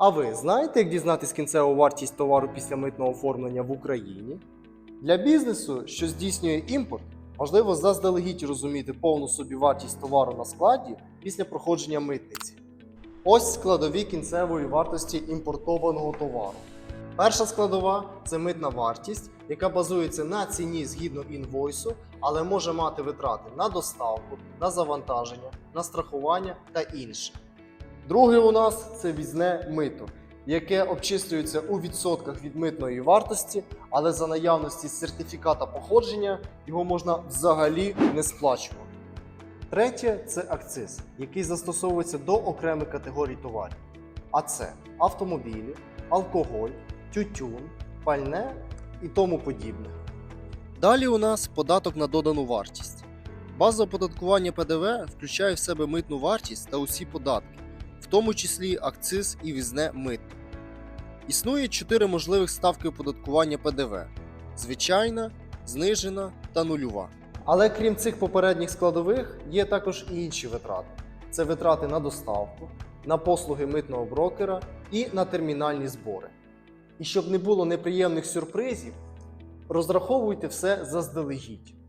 А ви знаєте, як дізнатись кінцеву вартість товару після митного оформлення в Україні? Для бізнесу, що здійснює імпорт, важливо заздалегідь розуміти повну собівартість товару на складі після проходження митниці. Ось складові кінцевої вартості імпортованого товару. Перша складова це митна вартість, яка базується на ціні згідно інвойсу, але може мати витрати на доставку, на завантаження, на страхування та інше. Друге у нас це візне мито, яке обчислюється у відсотках від митної вартості, але за наявності сертифіката походження його можна взагалі не сплачувати. Третє це акциз, який застосовується до окремих категорій товарів. А це автомобілі, алкоголь, тютюн, пальне і тому подібне. Далі у нас податок на додану вартість. База оподаткування ПДВ включає в себе митну вартість та усі податки, тому числі акциз і візне мито. Існує чотири можливих ставки оподаткування ПДВ: звичайна, знижена та нульова. Але крім цих попередніх складових, є також і інші витрати: це витрати на доставку, на послуги митного брокера і на термінальні збори. І щоб не було неприємних сюрпризів, розраховуйте все заздалегідь.